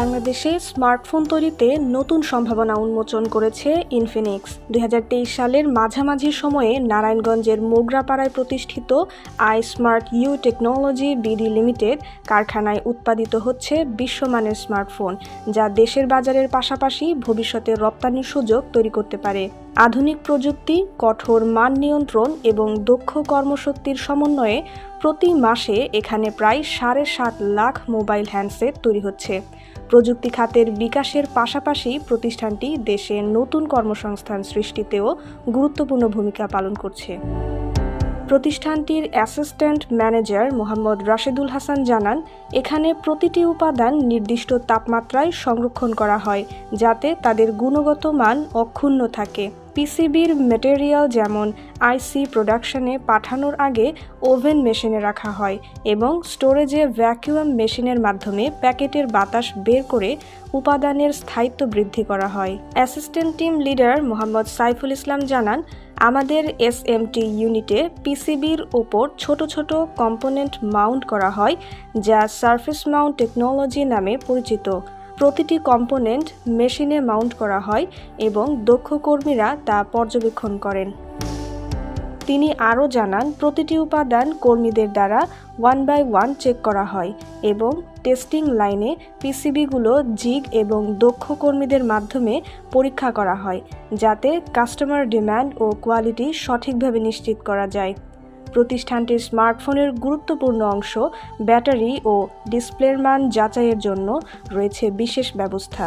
বাংলাদেশে স্মার্টফোন তৈরিতে নতুন সম্ভাবনা উন্মোচন করেছে ইনফিনিক্স দুই হাজার তেইশ সালের মাঝামাঝি সময়ে নারায়ণগঞ্জের মোগরাপাড়ায় প্রতিষ্ঠিত I smart U technology BD limited কারখানায় উৎপাদিত হচ্ছে বিশ্বমানের স্মার্টফোন, যা দেশের বাজারের পাশাপাশি ভবিষ্যতে রপ্তানির সুযোগ তৈরি করতে পারে। আধুনিক প্রযুক্তি, কঠোর মান নিয়ন্ত্রণ এবং দক্ষ কর্মশক্তির সমন্বয়ে প্রতি মাসে এখানে প্রায় সাড়ে সাত লাখ মোবাইল হ্যান্ডসেট তৈরি হচ্ছে। প্রযুক্তি খাতের বিকাশের পাশাপাশি প্রতিষ্ঠানটি দেশে নতুন কর্মসংস্থান সৃষ্টিতেও গুরুত্বপূর্ণ ভূমিকা পালন করছে। প্রতিষ্ঠানটির অ্যাসিস্ট্যান্ট ম্যানেজার মোহাম্মদ রাশেদুল হাসান জানান, এখানে প্রতিটি উপাদান নির্দিষ্ট তাপমাত্রায় সংরক্ষণ করা হয় যাতে তাদের গুণগত মান অক্ষুণ্ণ থাকে। পিসিবির মেটেরিয়াল যেমন আইসি প্রোডাকশনে পাঠানোর আগে ওভেন মেশিনে রাখা হয় এবং স্টোরেজে ভ্যাকুয়াম মেশিনের মাধ্যমে প্যাকেটের বাতাস বের করে উপাদানের স্থায়িত্ব বৃদ্ধি করা হয়। Assistant team leader Mohammad Saiful Islam জানান, আমাদের এসএমটি ইউনিটে পিসিবির ওপর ছোট ছোট কম্পোনেন্ট মাউন্ট করা হয়, যা সার্ফেস মাউন্ট টেকনোলজি নামে পরিচিত। প্রতিটি কম্পোনেন্ট মেশিনে মাউন্ট করা হয় এবং দক্ষ কর্মীরা তা পর্যবেক্ষণ করেন। তিনি আরও জানান, প্রতিটি উপাদান কর্মীদের দ্বারা ওয়ান বাই ওয়ান চেক করা হয় এবং টেস্টিং লাইনে পিসিবিগুলো জিগ এবং দক্ষ কর্মীদের মাধ্যমে পরীক্ষা করা হয় যাতে কাস্টমার ডিমান্ড ও কোয়ালিটি সঠিকভাবে নিশ্চিত করা যায়। প্রতিষ্ঠানটির স্মার্টফোনের গুরুত্বপূর্ণ অংশ ব্যাটারি ও ডিসপ্লের মান যাচাইয়ের জন্য রয়েছে বিশেষ ব্যবস্থা।